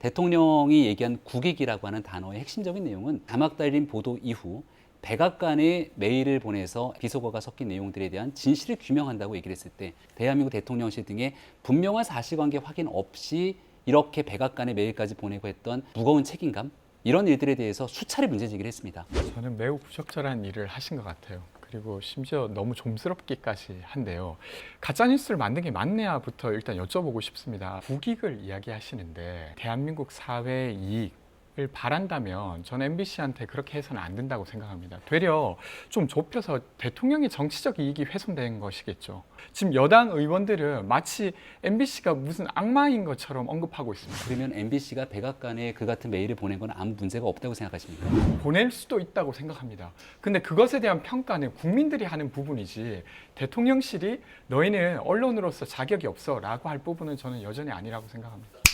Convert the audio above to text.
대통령이 얘기한 국익이라고 하는 단어의 핵심적인 내용은 자막 달린 보도 이후 백악관에 메일을 보내서 비속어가 섞인 내용들에 대한 진실을 규명한다고 얘기를 했을 때 대한민국 대통령실 등의 분명한 사실관계 확인 없이 이렇게 백악관에 메일까지 보내고 했던 무거운 책임감 이런 일들에 대해서 수차례 문제 제기를 했습니다. 저는 매우 부적절한 일을 하신 것 같아요. 그리고 심지어 너무 좀스럽기까지 한데요. 가짜 뉴스를 만든 게 맞냐부터 일단 여쭤보고 싶습니다. 국익을 이야기하시는데 대한민국 사회의 이익을 바란다면 저는 MBC한테 그렇게 해서는 안 된다고 생각합니다. 되려 좀 좁혀서 대통령의 정치적 이익이 훼손된 것이겠죠. 지금 여당 의원들은 마치 MBC가 무슨 악마인 것처럼 언급하고 있습니다. 그러면 MBC가 백악관에 그 같은 메일을 보낸 건 아무 문제가 없다고 생각하십니까? 보낼 수도 있다고 생각합니다. 근데 그것에 대한 평가는 국민들이 하는 부분이지 대통령실이 너희는 언론으로서 자격이 없어라고 할 부분은 저는 여전히 아니라고 생각합니다.